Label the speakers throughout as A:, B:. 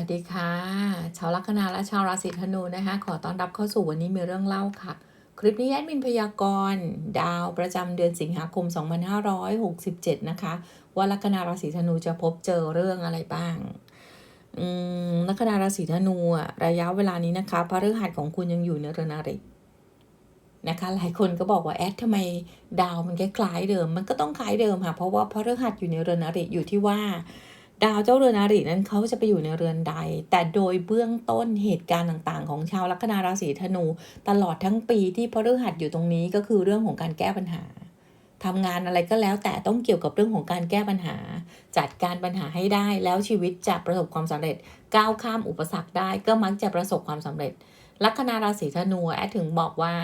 A: สวัสดีค่ะ ชาวลัคนาและชาวราศีธนูนะคะ ขอต้อนรับเข้าสู่วันนี้มีเรื่องเล่าค่ะ คลิปนี้แอดมินพยากรณ์ดาวประจำเดือนสิงหาคม 2567 นะคะ ว่าลัคนาราศีธนูจะพบเจอเรื่องอะไรบ้างอืมลัคนาราศีธนูอะระยะเวลานี้นะคะพระฤหัสของคุณยังอยู่ในเรือนอรินะคะ หลายคนก็บอกว่าแอดทำไมดาวมันคล้ายๆเดิม มันก็ต้องคล้ายเดิมค่ะ เพราะว่าพระฤหัสอยู่ในเรือนอริอยู่ที่ว่า ดาวเจ้าเรือนอารินั้นเขาจะไปอยู่ในเรือนใด แต่โดยเบื้องต้นเหตุการณ์ต่างๆ ของชาวลัคนาราศีธนู ตลอดทั้งปีที่พฤหัสอยู่ตรงนี้ก็คือเรื่องของการแก้ปัญหาทำงานอะไรก็แล้วแต่ต้องเกี่ยวกับเรื่องของการแก้ปัญหา จัดการปัญหาให้ได้แล้วชีวิตจะประสบความสำเร็จ ก้าวข้ามอุปสรรคได้ก็มักจะประสบความสำเร็จ ลัคนาราศีธนูแอดถึงบอกว่า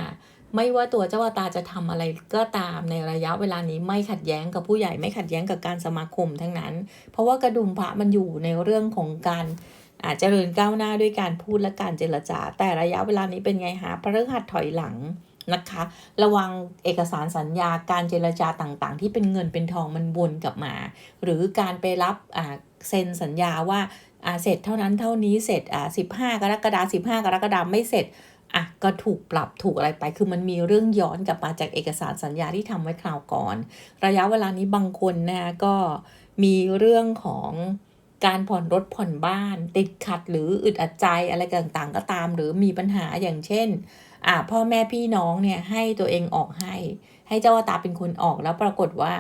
A: ไม่ว่าตัวเจ้าตาจะทำอะไรก็ตามในระยะเวลานี้ไม่ขัดแย้งกับผู้ใหญ่ไม่ขัดแย้งกับการสมาคมทั้งนั้น เพราะว่ากระดุมพระมันอยู่ในเรื่องของการอาจจะเจริญก้าวหน้าด้วยการพูดและการเจรจา แต่ระยะเวลานี้เป็นไงฮะพระฤหัสถอยหลังนะคะ ระวังเอกสารสัญญาการเจรจาต่างๆ ที่เป็นเงินเป็นทองมันวนกลับมา หรือการไปรับเซ็นสัญญาว่าเสร็จเท่านั้นเท่านี้เสร็จอ่าสิบห้ากรกฎาสิบห้ากรกฎาไม่เสร็จ อะก็ถูกปรับถูกอะไรไป คือมันมีเรื่องย้อนกลับมาจากเอกสารสัญญาที่ทำไว้คราวก่อน ระยะเวลานี้บางคนนะก็มีเรื่องของการผ่อนรถผ่อนบ้าน ติดขัดหรืออึดอัดใจอะไรต่างๆ ก็ตาม หรือมีปัญหาอย่างเช่นอะพ่อแม่พี่น้องเนี่ยให้ตัวเองออกให้ ให้เจ้าตาเป็นคนออกแล้วปรากฏว่า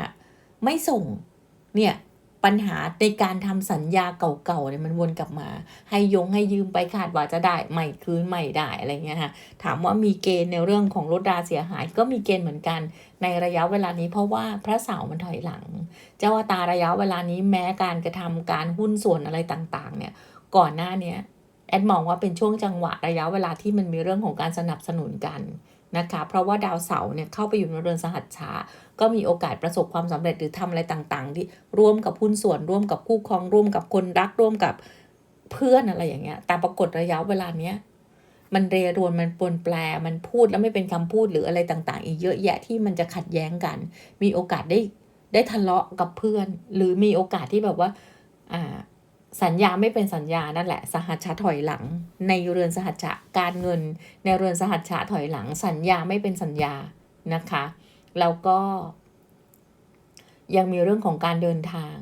A: ไม่ส่งเนี่ย ปัญหาในการทำสัญญาเก่าๆเนี่ยมันวนกลับมา ให้ยงให้ยืมไปขาดว่าจะได้ใหม่คืนใหม่ได้อะไรเงี้ยค่ะถามว่ามีเกณฑ์ในเรื่องของรถราเสียหายก็มีเกณฑ์เหมือนกัน ในระยะเวลานี้เพราะว่าพระเสาร์มันถอยหลัง เจ้าตาระยะเวลานี้แม้การกระทำการหุ้นส่วนอะไรต่างๆ เนี่ยก่อนหน้าเนี้ยแอดมองว่าเป็นช่วงจังหวะระยะเวลาที่มันมีเรื่องของการสนับสนุนกัน นะคะ เพราะว่าดาวเสาร์เนี่ยเข้าไปอยู่ในเรือนสหัชชาก็มีโอกาสประสบความสำเร็จหรือทำอะไรต่างๆ ที่ร่วมกับหุ้นส่วนร่วมกับคู่ครองร่วมกับคนรักร่วมกับเพื่อนอะไรอย่างเงี้ยแต่ปรากฏระยะเวลาเนี้ยมันเรรวนมันปนแปลมันพูดแล้วไม่เป็นคำพูดหรืออะไรต่างๆ อีกเยอะแยะที่มันจะขัดแย้งกัน มีโอกาสได้ได้ทะเลาะกับเพื่อน หรือมีโอกาสที่แบบว่า อ่า สัญญาไม่เป็นสัญญานั่นแหละ สหัชชาถอยหลัง ในเรือนสหัชชาการเงิน ในเรือนสหัชชาถอยหลัง สัญญาไม่เป็นสัญญานะคะแล้วก็ ยังมีเรื่องของการเดินทาง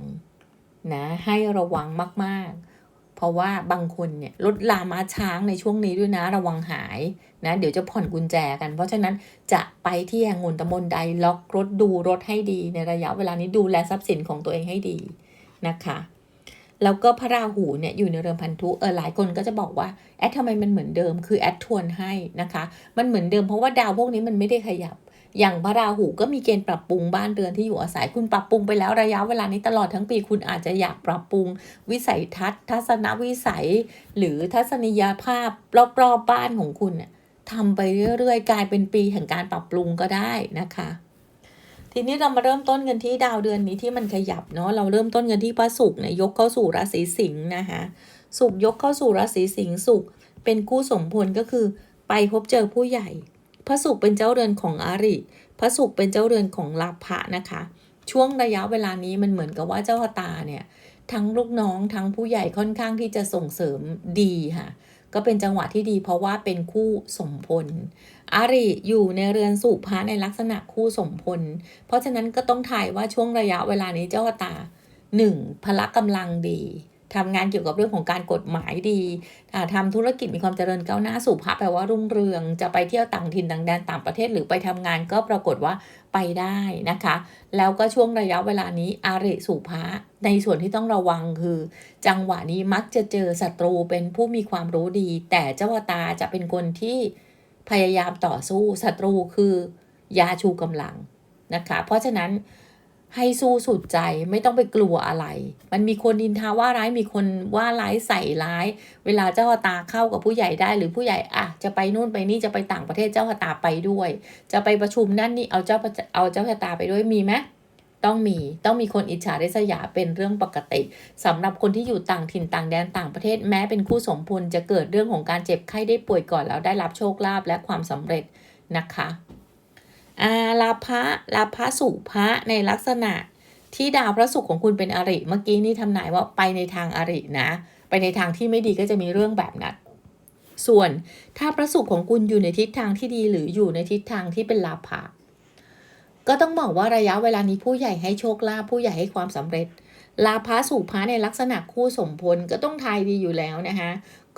A: นะให้ระวังมาก ๆ เพราะว่าบางคนเนี่ยรถลามาช้างในช่วงนี้ด้วยนะระวังหายนะเดี๋ยวจะผ่อนกุญแจกัน เพราะฉะนั้นจะไปที่แห่งหนตำบลใดล็อกรถดูรถให้ดีในระยะเวลานี้ดูแลทรัพย์สินของตัวเองให้ดีนะคะ แล้วก็พระราหูเนี่ยอยู่ในเรือนพันธุเออหลายคนก็จะบอกว่าแอดทำไมมันเหมือนเดิมคือแอดทวนให้นะคะ มันเหมือนเดิมเพราะว่าดาวพวกนี้มันไม่ได้ขยับ อย่างพระราหูก็มีเกณฑ์ปรับปรุงบ้านเรือนที่อยู่อาศัยคุณปรับปรุงไปแล้วระยะเวลานี้ตลอดทั้งปีคุณอาจจะอยากปรับปรุง วิสัยทัศน์ ทัศนวิสัย หรือทัศนียภาพรอบๆบบ้านของคุณเนี่ยทำไปเรื่อยๆ กลายเป็นปีแห่งการปรับปรุงก็ได้นะคะ ทีนี้เรามาเริ่มต้นกันที่ดาวเดือนนี้ที่มันขยับเนาะเราเริ่มต้นกันที่พระศุกร์เนี่ยยกเข้าสู่ราศีสิงห์นะคะศุกร์ยกเข้าสู่ราศีสิงห์ศุกร์เป็นคู่สมพลก็คือไปพบเจอผู้ใหญ่พระศุกร์เป็นเจ้าเรือนของอาริพระศุกร์เป็นเจ้าเรือนของลาภะนะคะ ช่วงระยะเวลานี้มันเหมือนกับว่าเจ้าตาเนี่ยทั้งลูกน้องทั้งผู้ใหญ่ค่อนข้างที่จะส่งเสริมดีค่ะ ก็เป็นจังหวะที่ดีเพราะว่าเป็นคู่สมพลอาริอยู่ในเรือนสุภะในลักษณะคู่สมพล เพราะฉะนั้นก็ต้องถ่ายว่าช่วงระยะเวลานี้เจ้าตาหนึ่งพละกำลังดี ทำงานเกี่ยวกับเรื่องของการกฎหมายดีทำธุรกิจมีความเจริญก้าวหน้าสุภาพแปลว่ารุ่งเรือง จะไปเที่ยวต่างถิ่นต่างแดนต่างประเทศหรือไปทำงานก็ปรากฏว่าไปได้นะคะ แล้วก็ช่วงระยะเวลานี้อาริสุภาในส่วนที่ต้องระวังคือ จังหวะนี้มักจะเจอศัตรูเป็นผู้มีความรู้ดี แต่เจ้าตาจะเป็นคนที่พยายามต่อสู้ศัตรูคือยาชูกำลังนะคะ เพราะฉะนั้น ให้สู้สุดใจไม่ต้องไปกลัวอะไร มันมีคนดินทาว่าร้ายมีคนว่าร้ายใส่ร้าย เวลาเจ้าตาเข้ากับผู้ใหญ่ได้หรือผู้ใหญ่อะจะไปนู่นไปนี่จะไปต่างประเทศเจ้าตาไปด้วย จะไปประชุมนั่นนี่เอาเจ้าเอาเจ้าตาไปด้วยมีไหมต้องมีต้องมีคนอิจฉาริษยาเป็นเรื่องปกติสำหรับคนที่อยู่ต่างถิ่นต่างแดนต่างประเทศแม้เป็นคู่สมพลจะเกิดเรื่องของการเจ็บไข้ได้ป่วยก่อนแล้วได้รับโชคลาภและความสำเร็จนะคะ อาลาภะลาภะสุภะในลักษณะที่ดาวพระศุกร์ของคุณเป็นอริ เมื่อกี้นี่ทำนายว่าไปในทางอรินะ ไปในทางที่ไม่ดีก็จะมีเรื่องแบบนั้น ส่วนถ้าพระศุกร์ของคุณอยู่ในทิศทางที่ดีหรืออยู่ในทิศทางที่เป็นลาภะก็ต้องบอกว่าระยะเวลานี้ผู้ใหญ่ให้โชคลาภผู้ใหญ่ให้ความสำเร็จ ลาภะสู่พระในลักษณะคู่สมพลก็ต้องทายดีอยู่แล้วนะคะ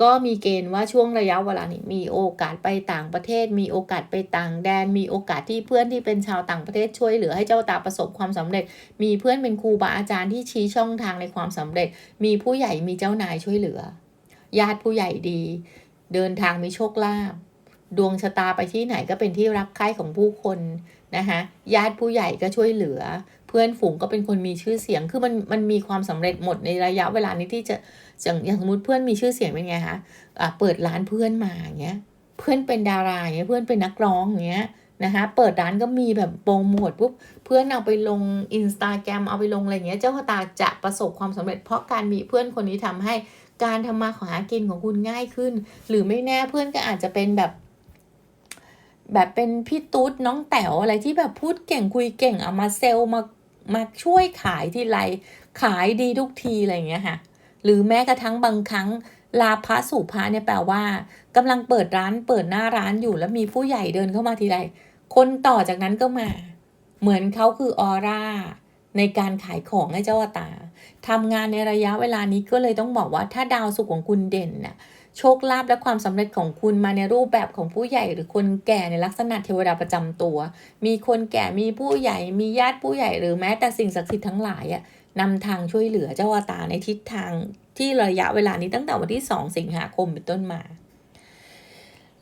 A: ก็มีเกณฑ์ว่าช่วงระยะเวลานี้มีโอกาสไปต่างประเทศ มีโอกาสไปต่างแดน มีโอกาสที่เพื่อนที่เป็นชาวต่างประเทศช่วยเหลือให้เจ้าตาประสบความสำเร็จ มีเพื่อนเป็นครูบาอาจารย์ที่ชี้ช่องทางในความสำเร็จ มีผู้ใหญ่มีเจ้านายช่วยเหลือ ญาติผู้ใหญ่ดี เดินทางมีโชคลาภดวงชะตาไปที่ไหนก็เป็นที่รักใคร่ของผู้คนนะคะญาติผู้ใหญ่ก็ช่วยเหลือ พื่อนฝูงก็เป็นคนมีชื่อเสียง คือมันมันมีความสำเร็จหมดในระยะเวลานี้ที่จะอย่างอย่างสมมติเพื่อนมีชื่อเสียงเป็นไงคะอะเปิดร้านเพื่อนมาอย่างเงี้ย เพื่อนเป็นดาราอย่างเงี้ย เพื่อนเป็นนักร้องอย่างเงี้ยนะคะ เปิดร้านก็มีแบบโปรโมทปุ๊บ เพื่อนเอาไปลงอินสตาแกรมเอาไปลงอะไรเงี้ย เจ้าตาจะประสบความสำเร็จ เพราะการมีเพื่อนคนนี้ทำให้การทำมาหากินของคุณง่ายขึ้น หรือไม่แน่เพื่อนก็อาจจะเป็นแบบแบบเป็นพี่ตุ๊ดน้องแต๋วอะไรที่แบบพูดเก่งคุยเก่งเอามาเซลล์มา มาช่วยขายทีไรขายดีทุกทีอะไรอย่างเงี้ยค่ะ หรือแม้กระทั่งบางครั้งลาภะสู่พระเนี่ยแปลว่ากำลังเปิดร้านเปิดหน้าร้านอยู่แล้วมีผู้ใหญ่เดินเข้ามาทีไรคนต่อจากนั้นก็มา เหมือนเขาคือออร่าในการขายของให้เจ้าตาทำงานในระยะเวลานี้ก็เลยต้องบอกว่าถ้าดาวสุขของคุณเด่นน่ะ โชคลาภและความสำเร็จของคุณมาในรูปแบบของผู้ใหญ่หรือคนแก่ในลักษณะเทวดาประจำตัว มีคนแก่มีผู้ใหญ่ มีญาติผู้ใหญ่หรือแม้แต่สิ่งศักดิ์สิทธิ์ทั้งหลายอะนำทางช่วยเหลือเจ้าอวตาในทิศทางที่ระยะเวลานี้ตั้งแต่วันที่ 2 สิงหาคมเป็นต้นมา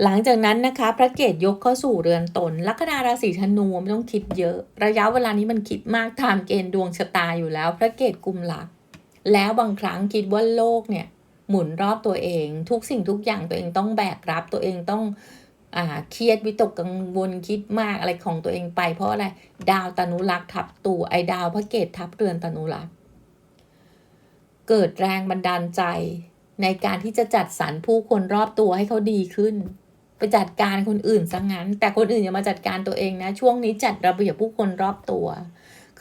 A: หลังจากนั้นนะคะ พระเกตยกเข้าสู่เรือนตน ลัคนาราศีธนูไม่ต้องคิดเยอะ ระยะเวลานี้มันคิดมากตามเกณฑ์ดวงชะตาอยู่แล้ว พระเกตกุมหลัก แล้วบางครั้งคิดว่าโลกเนี่ย หมุนรอบตัวเอง ทุกสิ่งทุกอย่างตัวเองต้องแบกรับตัวเองต้องอ่าเครียดวิตกกังวลคิดมากอะไรของตัวเองไป เพราะอะไรดาวตนุรักษ์ทับตัวไอ้ดาวพระเกตทับเรือนตนุรักษ์เกิดแรงบันดาลใจในการที่จะจัดสรรผู้คนรอบตัวให้เขาดีขึ้น ไปจัดการคนอื่นซะงั้น แต่คนอื่นอย่ามาจัดการตัวเองนะ ช่วงนี้จัดระเบียบผู้คนรอบตัว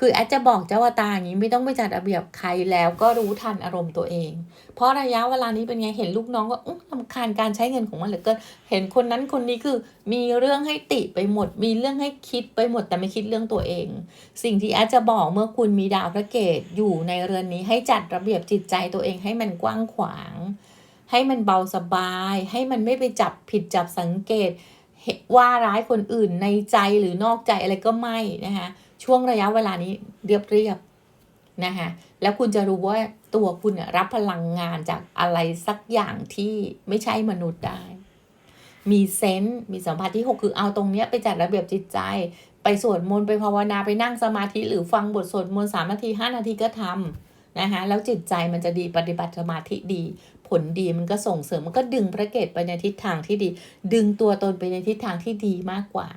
A: คือแอดจะบอกเจ้าวาตาอย่างนี้ไม่ต้องไปจัดระเบียบใครแล้วก็รู้ทันอารมณ์ตัวเอง เพราะระยะเวลานี้เป็นไงเห็นลูกน้องก็อื้อลำคาญการใช้เงินของมันเหลือเกินเห็นคนนั้นคนนี้คือมีเรื่องให้ติไปหมด มีเรื่องให้คิดไปหมดแต่ไม่คิดเรื่องตัวเอง สิ่งที่แอดจะบอกเมื่อคุณมีดาวพระเกตอยู่ในเรือนนี้ให้จัดระเบียบจิตใจตัวเองให้มันกว้างขวาง ให้มันเบาสบาย ให้มันไม่ไปจับผิดจับสังเกตเหว่าร้ายคนอื่นในใจหรือนอกใจอะไรก็ไม่นะคะ ช่วงระยะเวลานี้เรียบเรียบนะคะแล้วคุณจะรู้ว่าตัวคุณรับพลังงานจากอะไรสักอย่างที่ไม่ใช่มนุษย์ได้ มีเซนส์มีสัมผัสที่ 6 คือเอาตรงเนี้ยไปจัดระเบียบจิตใจ ไปสวดมนต์ไปภาวนาไปนั่งสมาธิหรือฟังบทสวดมนต์สามนาทีห้านาทีก็ทำนะคะแล้วจิตใจมันจะดีปฏิบัติสมาธิดี ผลดีมันก็ส่งเสริมมันก็ดึงพระเกตไปในทิศทางที่ดี ดึงตัวตนไปในทิศทางที่ดีมากกว่า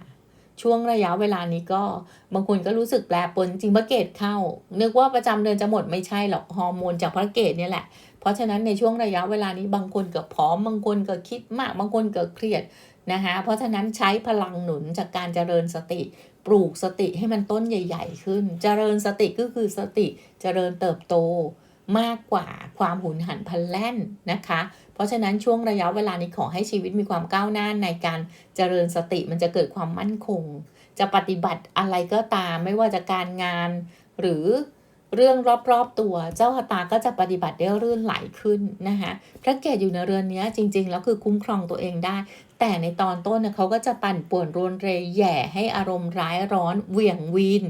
A: ช่วงระยะเวลานี้ก็บางคนก็รู้สึกแปรปรวนจริงพระเกตเข้า นึกว่าประจำเดือนจะหมดไม่ใช่หรอกฮอร์โมนจากพระเกตเนี่ยแหละ เพราะฉะนั้นในช่วงระยะเวลานี้บางคนเกิดผอมบางคนเกิดคิดมากบางคนเกิดเครียดนะคะเพราะฉะนั้นใช้พลังหนุนจากการเจริญสติ ปลูกสติให้มันต้นใหญ่ ๆ ขึ้น เจริญสติก็คือสติเจริญเติบโต มากกว่าความหุนหันพลันแล่นนะคะ เพราะฉะนั้นช่วงระยะเวลานี้ขอให้ชีวิตมีความก้าวหน้าในการเจริญสติมันจะเกิดความมั่นคง จะปฏิบัติอะไรก็ตาม ไม่ว่าจะการงาน หรือเรื่องรอบๆตัวเจ้าชะตาก็จะปฏิบัติได้รื่นไหลขึ้นนะคะพระเกตอยู่ในเรือนนี้จริง ๆ แล้วคือคุ้มครองตัวเองได้ แต่ในตอนต้นเนี่ยเขาก็จะปั่นป่วนรวนเรแหย่ให้อารมณ์ร้ายร้อนเหวี่ยงวีน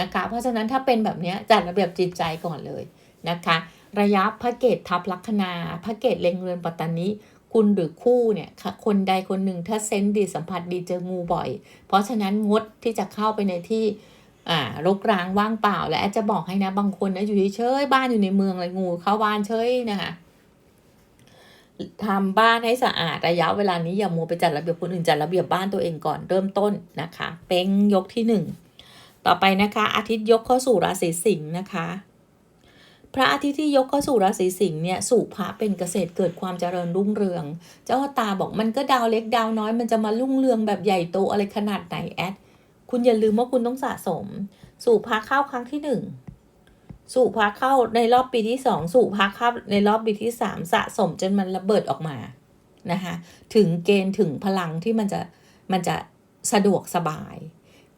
A: นะคะ เพราะฉะนั้นถ้าเป็นแบบนี้จัดระเบียบจิตใจก่อนเลย นะคะ ระยะพระเกตทับลัคนาพระเกตเล็งเรือนปัตตานิคุณหรือคู่เนี่ยคนใดคนหนึ่งถ้าเซนดีสัมผัสดีเจองูบ่อย เพราะฉะนั้นงดที่จะเข้าไปในที่อ่ารกร้างว่างเปล่า และแอดจะบอกให้นะบางคนนะอยู่เฉยบ้านอยู่ในเมืองเลยงูเข้าบ้านเฉยนะคะทำบ้านให้สะอาดระยะเวลานี้อย่ามัวไปจัดระเบียบคนอื่นจัดระเบียบบ้านตัวเองก่อนเริ่มต้นนะคะ เป็งยกที่หนึ่งต่อไปนะคะ อาทิตย์ยกเข้าสู่ราศีสิงห์นะคะ พระอาทิตย์ที่ยกเข้าสู่ราศีสิงห์เนี่ยสู่พระเป็นเกษตรเกิดความเจริญรุ่งเรือง เจ้าตาบอกมันก็ดาวเล็กดาวน้อยมันจะมารุ่งเรืองแบบใหญ่โตอะไรขนาดไหนแอดคุณอย่าลืมว่าคุณต้องสะสม สู่พระเข้าครั้งที่หนึ่งสู่พระเข้าในรอบปีที่สองสู่พระเข้าในรอบปีที่สามสะสมจนมันระเบิดออกมานะคะถึงเกณฑ์ถึงพลังที่มันจะมันจะสะดวกสบาย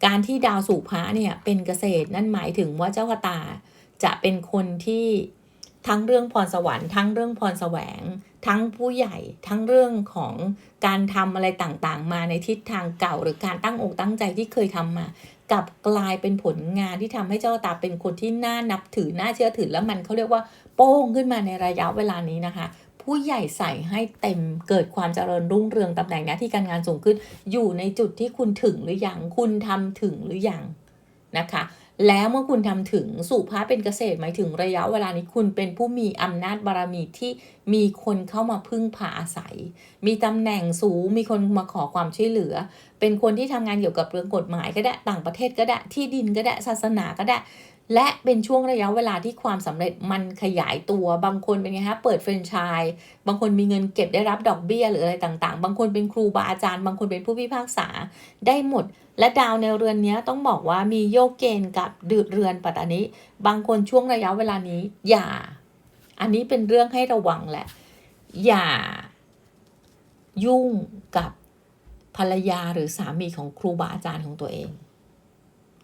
A: การที่ดาวสู่พระเนี่ยเป็นเกษตรนั่นหมายถึงว่าเจ้าตา จะเป็นคนที่ทั้งเรื่องพรสวรรค์ทั้งเรื่องพรแสวง ทั้งผู้ใหญ่ทั้งเรื่องของการทำอะไรต่างๆ มาในทิศทางเก่า หรือการตั้งอกตั้งใจที่เคยทำมากลับกลายเป็นผลงานที่ทำให้เจ้าตาเป็นคนที่น่านับถือน่าเชื่อถือแล้วมันเขาเรียกว่าโป้งขึ้นมาในระยะเวลานี้นะคะ ผู้ใหญ่ใส่ให้เต็มเกิดความเจริญรุ่งเรืองตำแหน่งหน้าที่การงานสูงขึ้นอยู่ในจุดที่คุณถึงหรือยังคุณทำถึงหรือยังนะคะ แล้วเมื่อคุณทำถึงสู่พระเป็นเกษตรหมายถึงระยะเวลานี้คุณเป็นผู้มีอำนาจบารมีที่มีคนเข้ามาพึ่งพาอาศัย มีตำแหน่งสูงมีคนมาขอความช่วยเหลือ เป็นคนที่ทำงานเกี่ยวกับเรื่องกฎหมายก็ได้ต่างประเทศก็ได้ที่ดินก็ได้ศาสนาก็ได้ และเป็นช่วงระยะเวลาที่ความสำเร็จมันขยายตัวบางคนเป็นไงฮะเปิดแฟรนไชส์บางคนมีเงินเก็บได้รับดอกเบี้ยหรืออะไรต่างๆ บางคนเป็นครูบาอาจารย์ บางคนเป็นผู้พิพากษาได้หมด และดาวในเรือนนี้ต้องบอกว่ามีโยกเกณฑ์กับดืดเรือนปัตตานิบางคนช่วงระยะเวลานี้ อย่า อันนี้เป็นเรื่องให้ระวังแหละ อย่า ยุ่งกับภรรยาหรือสามีของครูบาอาจารย์ของตัวเอง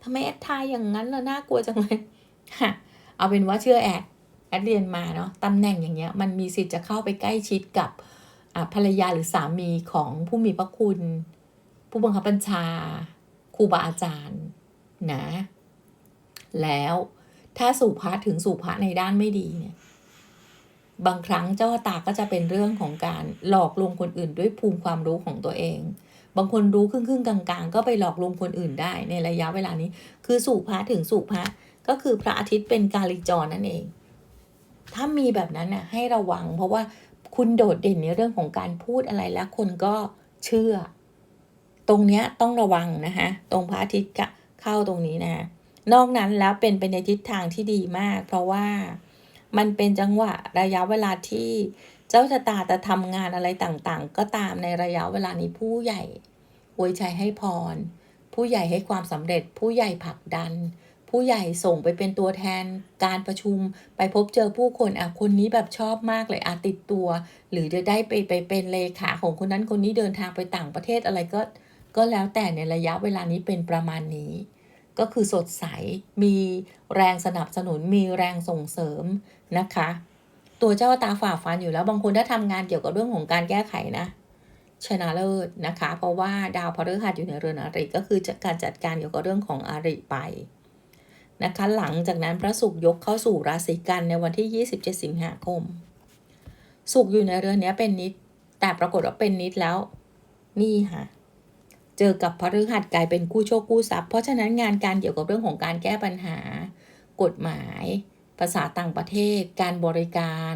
A: ทำไมแอดทายอย่างนั้นล่ะน่ากลัวจังเลยเอาเป็นว่าเชื่อแอดแอดเรียนมาเนาะตำแหน่งอย่างเงี้ย มันมีสิทธิ์จะเข้าไปใกล้ชิดกับภรรยาหรือสามีของผู้มีพระคุณ ผู้บังคับบัญชา ครูบาอาจารย์นะแล้วถ้าสู่พระถึงสู่พระในด้านไม่ดีเนี่ยบางครั้งเจ้าตาก็จะเป็นเรื่องของการหลอกลวงคนอื่นด้วยภูมิความรู้ของตัวเอง บางคนรู้ครึ่งครึ่งกลางๆ ก็ไปหลอกลวงคนอื่นได้ในระยะเวลานี้ คือสู่พระถึงสู่พระก็คือพระอาทิตย์เป็นกาลิจรนั่นเอง ถ้ามีแบบนั้นน่ะให้ระวัง เพราะว่าคุณโดดเด่นในเรื่องของการพูดอะไรแล้วคนก็เชื่อ ตรงเนี้ยต้องระวังนะคะตรงพระอาทิตย์เข้าตรงนี้นะคะนอกนั้นแล้วเป็นไปในทิศทางที่ดีมาก เพราะว่ามันเป็นจังหวะระยะเวลาที่เจ้าชะตาจะทำงานอะไรต่างๆ ก็ตามในระยะเวลานี้ผู้ใหญ่อวยชัยให้พร ผู้ใหญ่ให้ความสำเร็จ ผู้ใหญ่ผลักดัน ผู้ใหญ่ส่งไปเป็นตัวแทน การประชุมไปพบเจอผู้คนอะคนนี้แบบชอบมากเลยอาติดตัว หรือจะได้ไปไปเป็นเลขาของคนนั้นคนนี้เดินทางไปต่างประเทศอะไรก็ ก็แล้วแต่ในระยะเวลานี้เป็นประมาณนี้ ก็คือสดใส มีแรงสนับสนุน มีแรงส่งเสริมนะคะ ตัวเจ้าตาฝ่าฟันอยู่แล้ว บางคนถ้าทำงานเกี่ยวกับเรื่องของการแก้ไขนะชนะเลิศนะคะ เพราะว่าดาวพฤหัสอยู่ในเรือนอาริก็คือจการจัดการเกี่ยวกับเรื่องของอาริไปนะคะ หลังจากนั้นพระศุกร์ยกเข้าสู่ราศีกันในวันที่ 27 สิงหาคมศุกร์อยู่ในเรือนนี้เป็นนิด แต่ปรากฏว่าเป็นนิดแล้ว นี่ค่ะ เจอกับพฤหัสกลายเป็นกู้โชคกู้ทรัพย์เพราะฉะนั้นงานการเกี่ยวกับเรื่องของการแก้ปัญหา กฎหมาย ภาษาต่างประเทศ การบริการ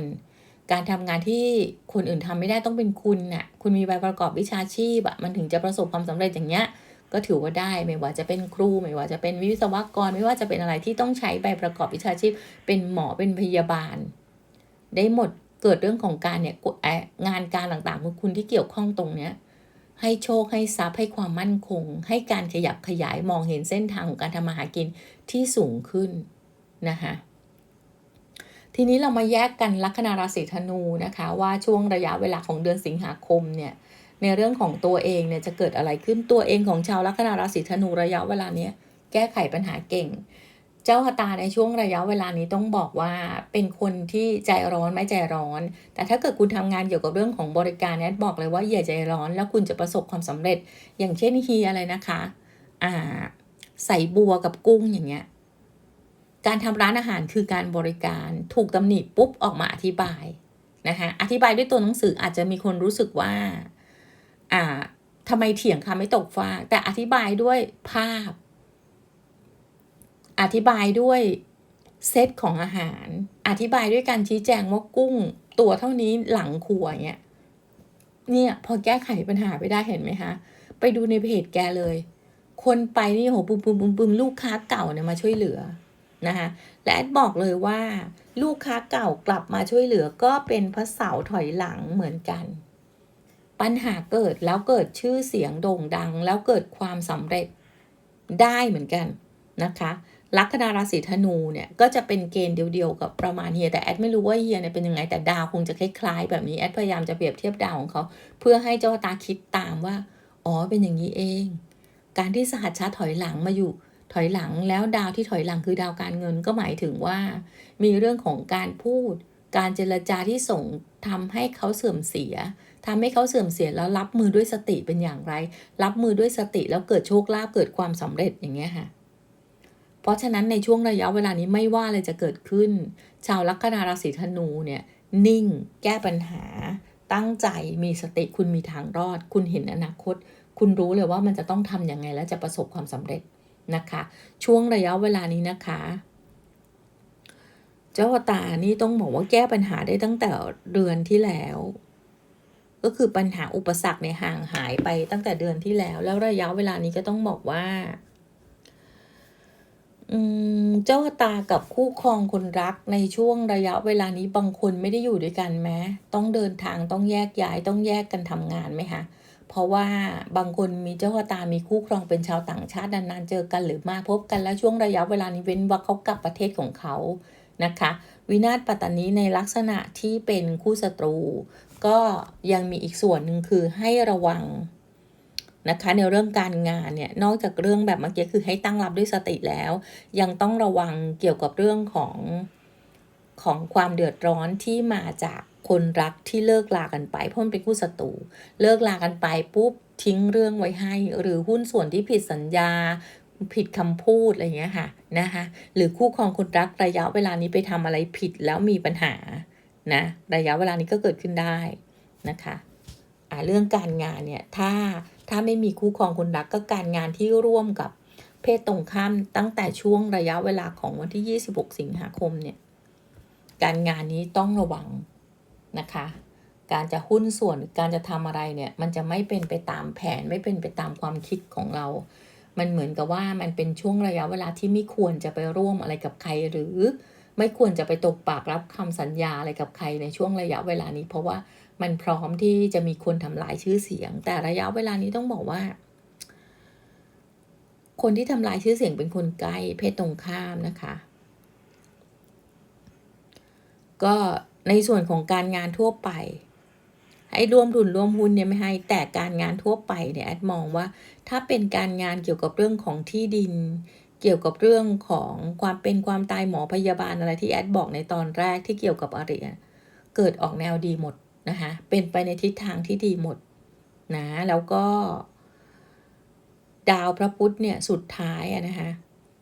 A: การทำงานที่คนอื่นทำไม่ได้ต้องเป็นคุณน่ะคุณมีใบประกอบวิชาชีพอะมันถึงจะประสบความสำเร็จอย่างเงี้ยก็ถือว่าได้ไม่ว่าจะเป็นครู ไม่ว่าจะเป็นวิศวกร ไม่ว่าจะเป็นอะไรที่ต้องใช้ใบประกอบวิชาชีพ เป็นหมอเป็นพยาบาล ได้หมดเกิดเรื่องของการเนี่ยงานการต่างๆของคุณที่เกี่ยวข้องตรงเนี้ย ให้โชคให้ทรัพย์ให้ความมั่นคง ให้การขยับขยายมองเห็นเส้นทางของการทำมาหากินที่สูงขึ้นนะคะทีนี้เรามาแยกกันลัคนาราศีธนูนะคะว่าช่วงระยะเวลาของเดือนสิงหาคมเนี่ยในเรื่องของตัวเองเนี่ยจะเกิดอะไรขึ้นตัวเองของชาวลัคนาราศีธนูระยะเวลาเนี้ยแก้ไขปัญหาเก่ง จ้าชะตาในช่วงระยะเวลานี้ต้องบอกว่าเป็นคนที่ใจร้อนไม่ใจร้อน แต่ถ้าเกิดคุณทำงานเกี่ยวกับเรื่องของบริการเนี่ยบอกเลยว่าอย่าใจร้อน แล้วคุณจะประสบความสำเร็จ อย่างเช่นฮีอะไรนะคะ อ่า ใส่บัวกับกุ้งอย่างเงี้ย การทำร้านอาหารคือการบริการ ถูกตำหนิปุ๊บออกมาอธิบายนะคะ อธิบายด้วยตัวหนังสืออาจจะมีคนรู้สึกว่า อ่าทำไมเถียงคำไม่ตกฟากแต่อธิบายด้วยภาพ อธิบายด้วยเซตของอาหาร อธิบายด้วยการชี้แจงว่ากุ้ง ตัวเท่านี้หลังครัวเนี่ยเนี่ยพอแก้ไขปัญหาไปได้เห็นไหมคะ ไปดูในเพจแกเลย คนไปนี่โหปุ้มปุ้มปุ้มปุ้มลูกค้าเก่าเนี่ยมาช่วยเหลือนะคะและแอดบอกเลยว่าลูกค้าเก่ากลับมาช่วยเหลือก็เป็นพระเสาถอยหลังเหมือนกัน ปัญหาเกิดแล้วเกิดชื่อเสียงโด่งดัง แล้วเกิดความสำเร็จได้เหมือนกันนะคะ ลัคนาราศีธนูเนี่ยก็จะเป็นเกณฑ์เดียวๆกับประมาณเฮียแต่แอดไม่รู้ว่าเฮียเนี่ยเป็นยังไงแต่ดาวคงจะคล้ายๆ แบบนี้แอดพยายามจะเปรียบเทียบดาวของเขาเพื่อให้เจ้าตาคิดตามว่าอ๋อเป็นอย่างนี้เอง การที่สหัชชาถอยหลังมาอยู่ถอยหลังแล้วดาวที่ถอยหลังคือดาวการเงินก็หมายถึงว่า มีเรื่องของการพูด การเจรจาที่ส่งทำให้เขาเสื่อมเสียทำให้เขาเสื่อมเสียแล้วรับมือด้วยสติเป็นอย่างไร รับมือด้วยสติแล้วเกิดโชคลาภเกิดความสำเร็จอย่างเงี้ยค่ะ เพราะฉะนั้นในช่วงระยะเวลานี้ไม่ว่าอะไรจะเกิดขึ้น ชาวลัคนาราศีธนูเนี่ยนิ่ง แก้ปัญหา ตั้งใจมีสติคุณมีทางรอด คุณเห็นอนาคต คุณรู้เลยว่ามันจะต้องทำยังไงและจะประสบความสำเร็จนะคะ ช่วงระยะเวลานี้นะคะ เจ้าตานี่ต้องบอกว่าแก้ปัญหาได้ตั้งแต่เดือนที่แล้ว ก็คือปัญหาอุปสรรคในห่างหายไปตั้งแต่เดือนที่แล้ว แล้วระยะเวลานี้ก็ต้องบอกว่า เจ้าตากับคู่ครองคนรักในช่วงระยะเวลานี้บางคนไม่ได้อยู่ด้วยกันแม้ ต้องเดินทางต้องแยกย้ายต้องแยกกันทำงานไหมคะเพราะว่าบางคนมีเจ้าตามีคู่ครองเป็นชาวต่างชาตินานๆเจอกันหรือมาพบกันแล้วช่วงระยะเวลานี้เว้นว่าเขากลับประเทศของเขานะคะ วินาศปัตตานีในลักษณะที่เป็นคู่ศัตรู ก็ยังมีอีกส่วนหนึ่งคือให้ระวัง นะคะ ในเรื่องการงานเนี่ยนอกจากเรื่องแบบเมื่อกี้คือให้ตั้งรับด้วยสติแล้ว ยังต้องระวังเกี่ยวกับเรื่องของของความเดือดร้อนที่มาจากคนรักที่เลิกลากันไปเพราะมันเป็นคู่ศัตรูเลิกลากันไปปุ๊บทิ้งเรื่องไว้ให้ หรือหุ้นส่วนที่ผิดสัญญาผิดคำพูดอะไรเงี้ยค่ะนะคะหรือคู่ครองคนรักระยะเวลานี้ไปทำอะไรผิดแล้วมีปัญหานะระยะเวลานี้ก็เกิดขึ้นได้นะคะอ่าเรื่องการงานเนี่ยถ้า ถ้าไม่มีคู่ครองคนรักก็การงานที่ร่วมกับเพศตรงข้ามตั้งแต่ช่วงระยะเวลาของวันที่ 26 สิงหาคมเนี่ย การงานนี้ต้องระวังนะคะ การจะหุ้นส่วนการจะทำอะไรเนี่ย มันจะไม่เป็นไปตามแผนไม่เป็นไปตามความคิดของเรา มันเหมือนกับว่ามันเป็นช่วงระยะเวลาที่ไม่ควรจะไปร่วมอะไรกับใคร หรือไม่ควรจะไปตกปากรับคำสัญญาอะไรกับใครในช่วงระยะเวลานี้ เพราะว่า มันพร้อมที่จะมีคนทำลายชื่อเสียง แต่ระยะเวลานี้ต้องบอกว่า คนที่ทำลายชื่อเสียงเป็นคนใกล้เพศตรงข้ามนะคะ ก็ในส่วนของการงานทั่วไป ให้ร่วมทุนร่วมหุ้นเนี่ยไม่ให้ แต่การงานทั่วไปเนี่ยแอดมองว่า ถ้าเป็นการงานเกี่ยวกับเรื่องของที่ดิน เกี่ยวกับเรื่องของความเป็นความตายหมอพยาบาลอะไรที่แอดบอกในตอนแรกที่เกี่ยวกับอะไรเกิดออกแนวดีหมด นะคะเป็นไปในทิศทางที่ดีหมดนะแล้วก็ ดาวพระพุธเนี่ยสุดท้ายอะนะคะ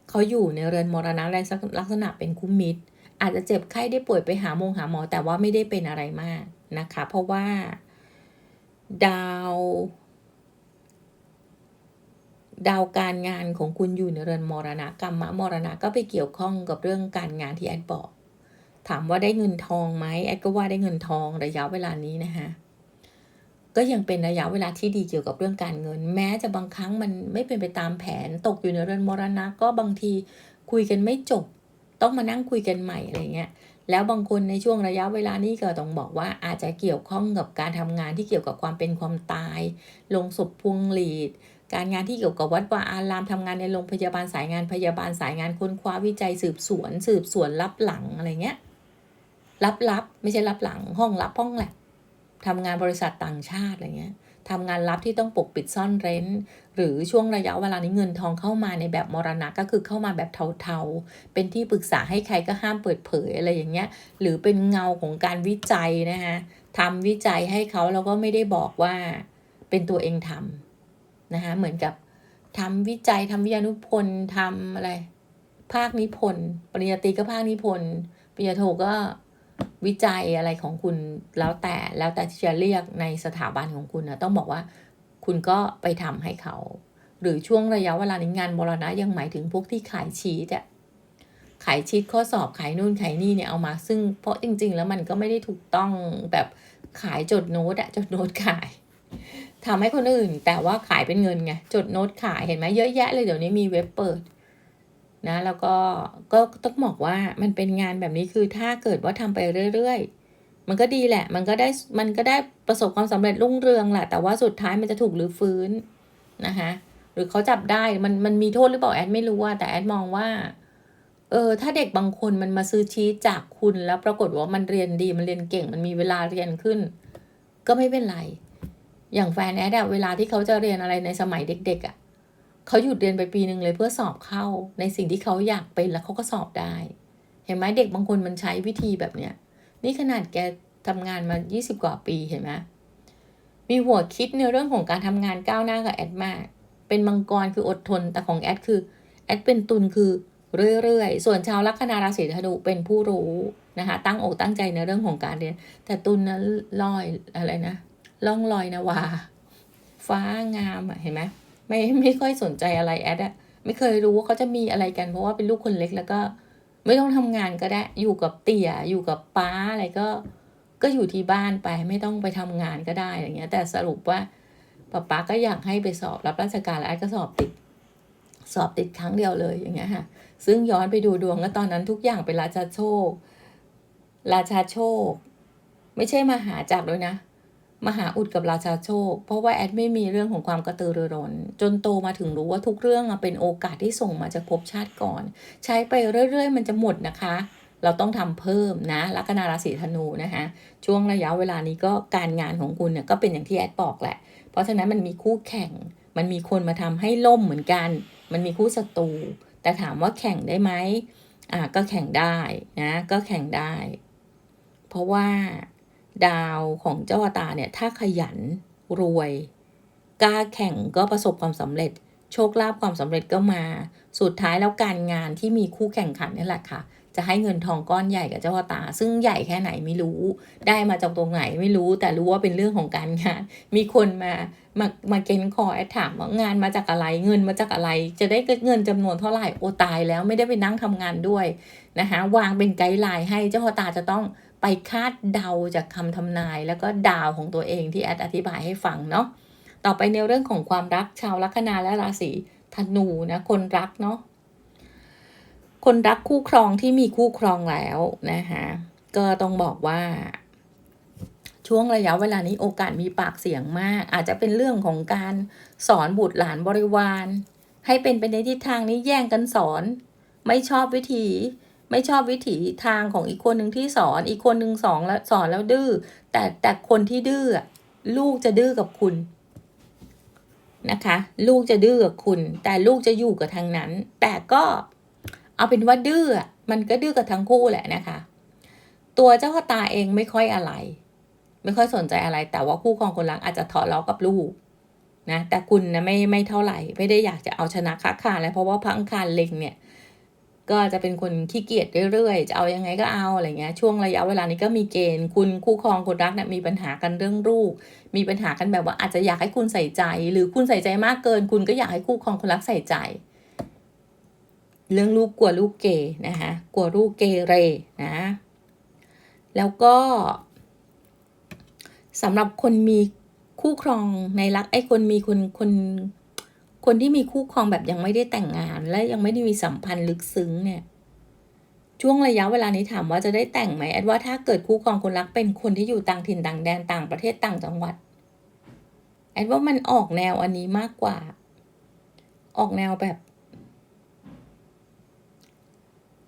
A: เขาอยู่ในเรือนมรณะแรงลักษณะเป็นคุ้มมิตร อาจจะเจ็บไข้ได้ป่วยไปหาโมงหาหมอ แต่ว่าไม่ได้เป็นอะไรมากนะคะ เพราะว่า ดาว ดาวการงานของคุณอยู่ในเรือนมรณะกรรมะมรณะก็ไปเกี่ยวข้องกับเรื่องการงานที่แอดบอก ถามว่าได้เงินทองไหมแอดก็ว่าได้เงินทองระยะเวลานี้นะคะก็ยังเป็นระยะเวลาที่ดีเกี่ยวกับเรื่องการเงิน แม้จะบางครั้งมันไม่เป็นไปตามแผนตกอยู่ในเรือนมรณะ ก็บางทีคุยกันไม่จบ ต้องมานั่งคุยกันใหม่อะไรเงี้ยแล้วบางคนในช่วงระยะเวลานี้ก็ต้องบอกว่าอาจจะเกี่ยวข้องกับการทำงานที่เกี่ยวกับความเป็นความตาย ลงศพพวงหลีด การงานที่เกี่ยวกับวัดวาอารามทำงานในโรงพยาบาลสายงานพยาบาลสายงานค้นคว้าวิจัยสืบสวน สืบสวนลับหลังอะไรเงี้ย ลับๆไม่ใช่ลับหลังห้องลับห้องแหละทำงานบริษัทต่างชาติอะไรเงี้ยทำงานลับที่ต้องปกปิดซ่อนเร้น หรือช่วงระยะเวลานี้เงินทองเข้ามาในแบบมรณะก็คือเข้ามาแบบเทาๆ เป็นที่ปรึกษาให้ใครก็ห้ามเปิดเผยอะไรอย่างเงี้ย หรือเป็นเงาของการวิจัยนะคะทำวิจัยให้เขาแล้วก็ไม่ได้บอกว่าเป็นตัวเองทำนะคะเหมือนกับทำวิจัยทำวิทยานุพนธ์ทำอะไร ภาคนิพนธ์ปริญญาตรีก็ภาคนิพนธ์ปริญญาโทก็ วิจัยอะไรของคุณแล้วแต่แล้วแต่ที่จะเรียกในสถาบันของคุณนะต้องบอกว่าคุณก็ไปทำให้เขา หรือช่วงระยะเวลาในงานบรณะยังหมายถึงพวกที่ขายชีตอะขายชีตข้อสอบขายนู่นขายนี่เนี่ยเอามา ซึ่งเพราะจริง ๆ แล้วมันก็ไม่ได้ถูกต้องแบบขายจดโน้ตอะจดโน้ตขายทำให้คนอื่น แต่ว่าขายเป็นเงินไงจดโน้ตขายเห็นไหมเยอะแยะเลยเดี๋ยวนี้มีเว็บเปิด นะแล้วก็ก็ต้องบอกว่ามันเป็นงานแบบนี้คือถ้าเกิดว่าทำไปเรื่อยๆ มันก็ดีแหละ มันก็ได้มันก็ได้ประสบความสำเร็จรุ่งเรืองแหละแต่ว่าสุดท้ายมันจะถูกหรือฟื้นนะคะหรือเขาจับได้มันมันมีโทษหรือเปล่าแอดไม่รู้ว่าแต่แอดมองว่าเออถ้าเด็กบางคนมันมาซื้อชีสจากคุณแล้วปรากฏว่ามันเรียนดีมันเรียนเก่ง มันมีเวลาเรียนขึ้น ก็ไม่เป็นไร อย่างแฟนแอดเวลาที่เขาจะเรียนอะไรในสมัยเด็ก ๆอะ เขาหยุดเรียนไปปีหนึ่งเลยเพื่อสอบเข้าในสิ่งที่เขาอยากเป็นแล้วเขาก็สอบได้ เห็นไหมเด็กบางคนมันใช้วิธีแบบเนี้ยนี่ขนาดแกทำงานมา 20 กว่าปีเห็นไหมมีหัวคิดในเรื่องของการทำงานก้าวหน้ากับแอดมากเป็นมังกรคืออดทนแต่ของแอดคือแอดเป็นตุลคือเรื่อยๆ ส่วนชาวลัคนาราศีธนูเป็นผู้รู้นะคะตั้งอกตั้งใจในเรื่องของการเรียน แต่ตุลนั้นลอยอะไรนะล่องลอยนาวาฟ้างามเห็นไหม ไม่ไม่ค่อยสนใจอะไรแอดอะไม่เคยรู้ว่าเขาจะมีอะไรกัน เพราะว่าเป็นลูกคนเล็กแล้วก็ ไม่ต้องทำงานก็ได้อยู่กับเตี่ยอยู่กับป้าอะไรก็ ก็อยู่ที่บ้านไปไม่ต้องไปทำงานก็ได้อะไรเงี้ย แต่สรุปว่าป้าป้าก็อยากให้ไปสอบรับราชการแล้วไอ้ก็สอบติด สอบติดครั้งเดียวเลยอย่างเงี้ยค่ะ ซึ่งย้อนไปดูดวงก็ตอนนั้นทุกอย่างเป็นราชาโชค ราชาโชค ไม่ใช่มหาจักรด้วยนะ มหาอุดกับราชาโชค เพราะว่าแอดไม่มีเรื่องของความกระตือรือร้น จนโตมาถึงรู้ว่าทุกเรื่องเป็นโอกาสที่ส่งมาจากภพชาติก่อน ใช้ไปเรื่อยๆ มันจะหมดนะคะ เราต้องทำเพิ่มนะลัคนาราศีธนูนะคะช่วงระยะเวลานี้ก็การงานของคุณเนี่ยก็เป็นอย่างที่แอดบอกแหละ เพราะฉะนั้นมันมีคู่แข่ง มันมีคนมาทำให้ล่มเหมือนกัน มันมีคู่ศัตรูแต่ถามว่าแข่งได้ไหมอ่าก็แข่งได้นะก็แข่งได้ เพราะว่า ดาวของเจ้าตาเนี่ยถ้าขยันรวยกล้าแข่งก็ประสบความสำเร็จ โชคลาภความสำเร็จก็มา สุดท้ายแล้วการงานที่มีคู่แข่งขันนี่แหละค่ะ จะให้เงินทองก้อนใหญ่กับเจ้าตา ซึ่งใหญ่แค่ไหนไม่รู้ ได้มาจากตรงไหนไม่รู้ แต่รู้ว่าเป็นเรื่องของการงาน มีคนมามามาเกณฑ์คอแอดถามว่างานมาจากอะไรเงินมาจากอะไร จะได้เงินจำนวนเท่าไหร่โอตายแล้วไม่ได้ไปนั่งทำงานด้วยนะคะวางเป็นไกด์ไลน์ให้เจ้าตาจะต้อง ไปคาดเดาจากคำทำนายแล้วก็ดาวของตัวเองที่แอดอธิบายให้ฟังเนาะต่อไปในเรื่องของความรักชาวลัคนาและราศีธนูนะคนรักเนาะคนรักคู่ครองที่มีคู่ครองแล้วนะคะก็ต้องบอกว่าช่วงระยะเวลานี้โอกาสมีปากเสียงมาก อาจจะเป็นเรื่องของการสอนบุตรหลานบริวาร ให้เป็นไปในทิศทางนี้แย่งกันสอน ไม่ชอบวิธี ไม่ชอบวิถีทางของอีกคนหนึ่งที่สอน อีกคนหนึ่งสอนแล้วสอนแล้วดื้อ แต่แต่คนที่ดื้อลูกจะดื้อกับคุณนะคะ ลูกจะดื้อกับคุณ แต่ลูกจะอยู่กับทางนั้น แต่ก็เอาเป็นว่าดื้อมันก็ดื้อกับทั้งคู่แหละนะคะ ตัวเจ้าพ่อตาเองไม่ค่อยอะไร ไม่ค่อยสนใจอะไร แต่ว่าคู่ครองคนรักอาจจะทะเลาะกับลูกนะแต่คุณนะไม่ไม่เท่าไหร่ ไม่ได้อยากจะเอาชนะค้าขานเลยเพราะว่าพังคารเล็งเนี่ย ก็จะเป็นคนขี้เกียจเรื่อยๆ จะเอายังไงก็เอาอะไรเงี้ย ช่วงระยะเวลานี้ก็มีเกณฑ์ คุณคู่ครองคนรักเนี่ยมีปัญหากันเรื่องลูก มีปัญหากันแบบว่าอาจจะอยากให้คุณใส่ใจ หรือคุณใส่ใจมากเกิน คุณก็อยากให้คู่ครองคนรักใส่ใจ เรื่องลูกกลัวลูกเกนะคะกลัวลูกเกเรนะ แล้วก็สำหรับคนมีคู่ครองในรักไอ้คนมีคนคน คนที่มีคู่ครองแบบยังไม่ได้แต่งงาน และยังไม่ได้มีสัมพันธ์ลึกซึ้งเนี่ยช่วงระยะเวลานี้ถามว่าจะได้แต่งไหมแอดว่าถ้าเกิดคู่ครองคนรักเป็นคนที่อยู่ต่างถิ่นต่างแดนต่างประเทศต่างจังหวัดแอดว่ามันออกแนวอันนี้มากกว่า ออกแนวแบบ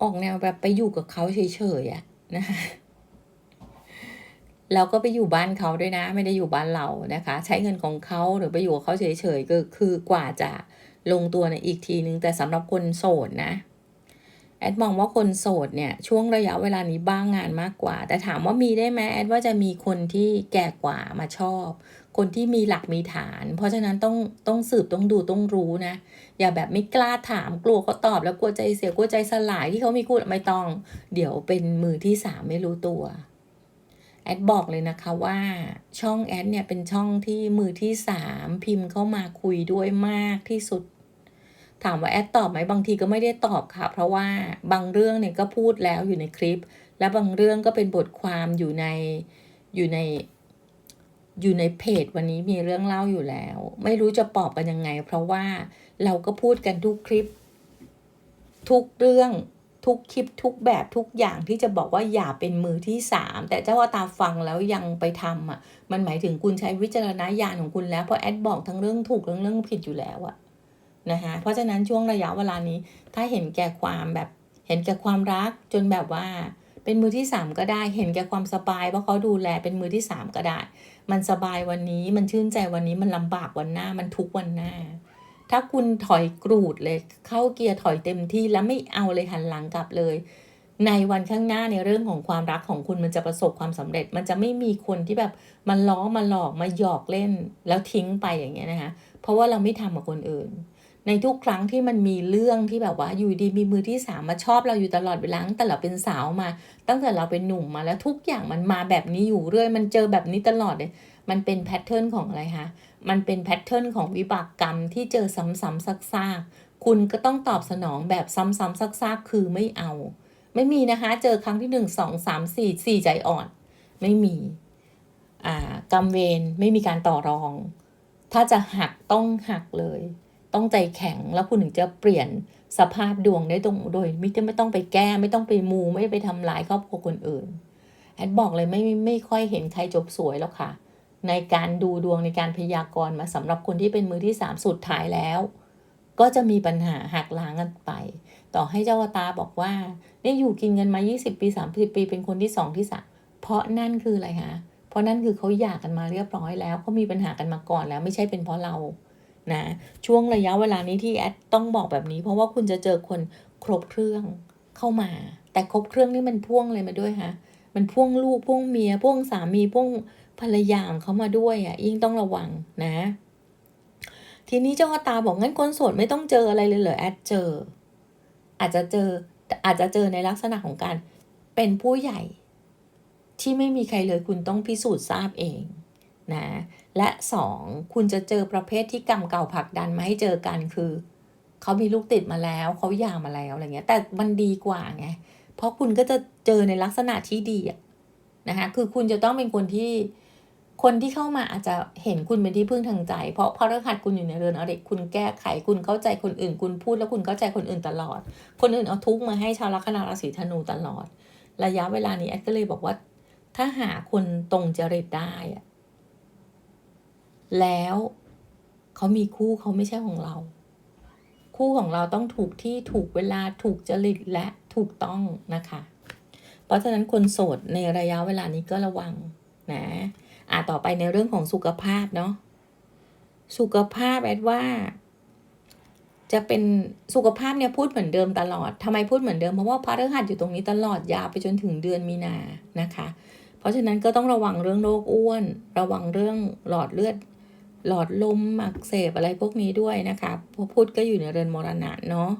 A: ออกแนวแบบไปอยู่กับเขาเฉยๆอะนะคะ แล้วก็ไปอยู่บ้านเขาด้วยนะ ไม่ได้อยู่บ้านเรานะคะ ใช้เงินของเขาหรือไปอยู่กับเขาเฉยๆก็คือกว่าจะลงตัวในอีกทีนึง แต่สำหรับคนโสดนะแอดมองว่าคนโสดเนี่ยช่วงระยะเวลานี้บ้างงานมากกว่า แต่ถามว่ามีได้ไหมแอดว่าจะมีคนที่แก่กว่ามาชอบ คนที่มีหลักมีฐาน เพราะฉะนั้นต้องต้องสืบต้องดูต้องรู้นะ อย่าแบบไม่กล้าถามกลัวเขาตอบแล้วกลัวใจเสียกลัวใจสลายที่เขามีคู่ไม่ต้อง เดี๋ยวเป็นมือที่สามไม่รู้ตัว แอดบอกเลยนะคะว่าช่องแอดเนี่ยเป็นช่องที่มือที่สามพิมพ์เข้ามาคุยด้วยมากที่สุด ถามว่าแอดตอบไหมบางทีก็ไม่ได้ตอบค่ะ เพราะว่าบางเรื่องเนี่ยก็พูดแล้วอยู่ในคลิป และบางเรื่องก็เป็นบทความอยู่ในอยู่ในอยู่ในเพจวันนี้มีเรื่องเล่าอยู่แล้ว ไม่รู้จะปอบกันยังไง เพราะว่าเราก็พูดกันทุกคลิป ทุกเรื่อง ทุกคลิปทุกแบบทุกอย่างที่จะบอกว่าอย่าเป็นมือที่สามแต่เจ้าว่าตาฟังแล้วยังไปทำอะ มันหมายถึงคุณใช้วิจารณญาณของคุณแล้วเพราะแอดบอกทั้งเรื่องถูกเรื่องเรื่องผิดอยู่แล้วอะนะคะเพราะฉะนั้นช่วงระยะเวลานี้ ถ้าเห็นแก่ความแบบ เห็นแก่ความรักจนแบบว่า เป็นมือที่สามก็ได้เห็นแก่ความสบายเพราะเขาดูแลเป็นมือที่สามก็ได้ มันสบายวันนี้มันชื่นใจวันนี้มันลำบากวันหน้ามันทุกวันหน้า ถ้าคุณถอยกรูดเลยเข้าเกียร์ถอยเต็มที่แล้วไม่เอาเลยหันหลังกลับเลย ในวันข้างหน้าในเรื่องของความรักของคุณมันจะประสบความสำเร็จ มันจะไม่มีคนที่แบบมันล้อมาหลอกมาหยอกเล่นแล้วทิ้งไปอย่างเงี้ยนะคะเพราะว่าเราไม่ทำกับคนอื่น ในทุกครั้งที่มันมีเรื่องที่แบบว่าอยู่ดีมีมือที่สามมาชอบเราอยู่ตลอดเวลาตั้งแต่เราเป็นสาวมา ตั้งแต่เราเป็นหนุ่มมาแล้วทุกอย่างมันมาแบบนี้อยู่เรื่อย มันเจอแบบนี้ตลอดเลยมันเป็นแพทเทิร์นของอะไรคะ มันเป็นแพทเทิร์นของวิบากกรรมที่เจอซ้ำๆซากๆ คุณก็ต้องตอบสนองแบบซ้ำๆซากๆ คือไม่เอา ไม่มีนะคะ เจอครั้งที่หนึ่งสองสามสี่สี่ใจอ่อน ไม่มี อ่ากรรมเวรไม่มีการต่อรอง ถ้าจะหักต้องหักเลย ต้องใจแข็งแล้วคุณถึงจะเปลี่ยนสภาพดวงได้ตรงโดยไม่จะไม่ต้องไปแก้ไม่ต้องไปมูไม่ไปทำลายครอบครัวคนอื่นแอดบอกเลยไม่ไม่ค่อยเห็นใครจบสวยแล้วค่ะ ในการดูดวงในการพยากรณ์มาสำหรับคนที่เป็นมือที่สามสุดท้ายแล้ว ก็จะมีปัญหาหักล้างกันไป ต่อให้เจ้าตาบอกว่าเนี่ยอยู่กินกันมา 20 ปี 30 ปีเป็นคนที่สองที่สามเพราะนั่นคืออะไรคะเพราะนั่นคือเขาหย่ากันมาเรียบร้อยแล้วเขามีปัญหากันมาก่อนแล้วไม่ใช่เป็นเพราะเรานะช่วงระยะเวลานี้ที่แอดต้องบอกแบบนี้ เพราะว่าคุณจะเจอคนครบเครื่องเข้ามา แต่ครบเครื่องนี่มันพ่วงอะไรมาด้วยฮะมันพ่วงลูกพ่วงเมียพ่วงสามีพ่วง ภรรยาของเขามาด้วยอะยิ่งต้องระวังนะ ทีนี้เจ้าตาบอกงั้นคนโสดไม่ต้องเจออะไรเลยเหรอแอดเจอ อาจจะเจออาจจะเจอในลักษณะของการเป็นผู้ใหญ่ ที่ไม่มีใครเลยคุณต้องพิสูจน์ทราบเองนะและสองคุณจะเจอประเภทที่กรรมเก่าผลักดันมาให้เจอกันคือเขามีลูกติดมาแล้วเขาหย่ามาแล้วอะไรเงี้ย แต่มันดีกว่าไงเพราะคุณก็จะเจอในลักษณะที่ดีอะนะคะคือคุณจะต้องเป็นคนที่ คนที่เข้ามาอาจจะเห็นคุณเป็นที่พึ่งทางใจ เพราะพอรื่องหัดคุณอยู่ในเรือนอริคุณแก้ไขคุณเข้าใจคนอื่น คุณพูดแล้วคุณเข้าใจคนอื่นตลอด คนอื่นเอาทุกมาให้ชาวลัคนาราศีธนูตลอด ระยะเวลานี้แอดก็เลยบอกว่า ถ้าหาคนตรงจริตได้อะแล้วเขามีคู่เขาไม่ใช่ของเรา คู่ของเราต้องถูกที่ถูกเวลาถูกจริตและถูกต้องนะคะ เพราะฉะนั้นคนโสดในระยะเวลานี้ก็ระวังนะ อะต่อไปในเรื่องของสุขภาพเนาะสุขภาพแอดว่า จะเป็นสุขภาพเนี่ยพูดเหมือนเดิมตลอดทำไมพูดเหมือนเดิมเพราะว่าพระฤหัสอยู่ตรงนี้ตลอดยาวไปจนถึงเดือนมีนานะคะ เพราะฉะนั้นก็ต้องระวังเรื่องโรคอ้วน ระวังเรื่องหลอดเลือด หลอดลมอักเสบอะไรพวกนี้ด้วยนะคะเพราะพุธก็อยู่ในเรือนมรณะเนาะ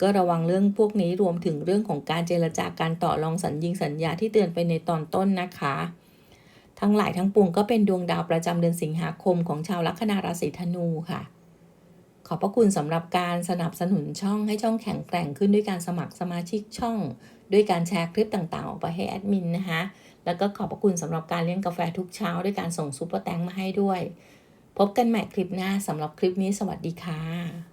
A: ก็ระวังเรื่องพวกนี้รวมถึงเรื่องของการเจรจาการต่อรองสัญญิงสัญญาที่เตือนไปในตอนต้นนะคะ ทั้งหลายทั้งปวงก็เป็นดวงดาวประจำเดือนสิงหาคมของชาวลัคนาราศีธนูค่ะ ขอบพระคุณสำหรับการสนับสนุนช่องให้ช่องแข็งแกร่งขึ้นด้วยการสมัครสมาชิกช่อง ด้วยการแชร์คลิปต่างๆ ออกไปให้แอดมินนะคะแล้วก็ขอบพระคุณสำหรับการเลี้ยงกาแฟทุกเช้า ด้วยการส่งซุปเปอร์แตงมาให้ด้วย พบกันใหม่คลิปหน้าสำหรับคลิปนี้สวัสดีค่ะ